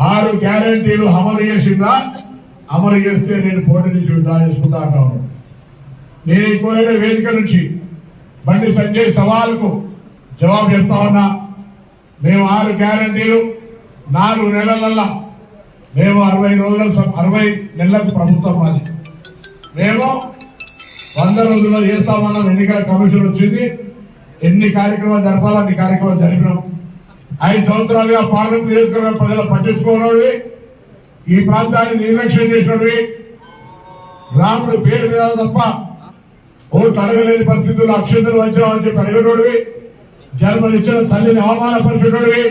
ఆరు గ్యారంటీలు అమలు చేసిందా? అమలు చేస్తే నేను పోటీ నుంచి విడ్రా చేసుకుంటా నేను ఈ కోరిన వేదిక నుంచి బండి సంజయ్ సవాల్కు జవాబు చెప్తా ఉన్నా. మేము ఆరు గ్యారంటీలు నాలుగు నెలలల్లా మేము అరవై రోజుల అరవై నెలలకు ప్రభుత్వం మాది. మేము వంద రోజుల్లో చేస్తామన్నాం ఎన్నికల కమిషన్ వచ్చింది. ఎన్ని కార్యక్రమాలు జరపాలో అన్ని కార్యక్రమాలు జరిపినాం. ఐదు సంవత్సరాలుగా పార్లమెంట్ నియోజకవర్గ ప్రజలు పట్టించుకోనోడివి ఈ ప్రాంతాన్ని నిర్లక్ష్యం చేసినవి రాముడు పేరు మీద తప్ప ఓట్లు అడగలేని పరిస్థితుల్లో అక్షంతలు వచ్చినామని చెప్పి అడిగినోడివి. జన్మనిచ్చిన తల్లిని అవమానపరిచినోడివి.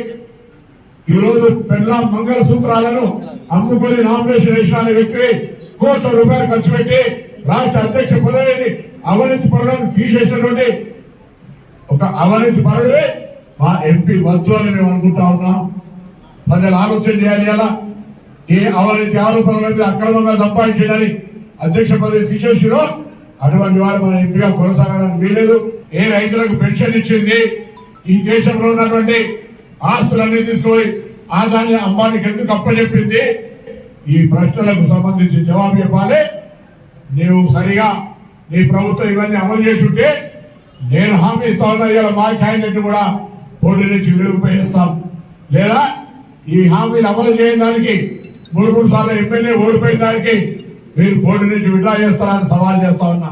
ఈ రోజు పెళ్ళ మంగళ సూత్రాలను అమ్ముకుని నామినేషన్ వేసిన వ్యక్తిని కోట్ల రూపాయలు ఖర్చు పెట్టి రాష్ట్ర అధ్యక్ష పదవిని అవినీతి పరులను తీసేసినటువంటి ఒక అవినీతి పరుడే మా ఎంపీ వద్దు అని మేము అనుకుంటా ఉన్నాం. ప్రజలు ఆలోచన చేయాలి అలా ఏ అవినీతి ఆరోపణల మీద అక్రమంగా సంపాదించడానికి అధ్యక్ష పదవి తీసేసిరో అటువంటి వారు మన ఎంపీగా కొనసాగడానికి వీలేదు ఏ రైతులకు పెన్షన్ ఇచ్చింది? ఈ దేశంలో ఉన్నటువంటి ఆస్తులన్నీ తీసుకుపోయి ఆదాన్ని అంబానికి ఎందుకు అప్పచెప్పింది? ఈ ప్రశ్నలకు సంబంధించి జవాబు చెప్పాలి. నీవు సరిగా నీ ప్రభుత్వం ఇవన్నీ అమలు చేసి ఉంటే నేను హామీ ఇస్తా ఉన్నా. ఇవాళ మా క్యాండిడేట్ కూడా కోటి నుంచి విడుగుపేస్తాం లేదా ఈ హామీలు అమలు చేయని దానికి మూడు మూడు సార్లు ఎమ్మెల్యే ఓడిపోయిన దానికి మీరు కోటి నుంచి విడ్రా చేస్తారని సవాల్ చేస్తా ఉన్నా.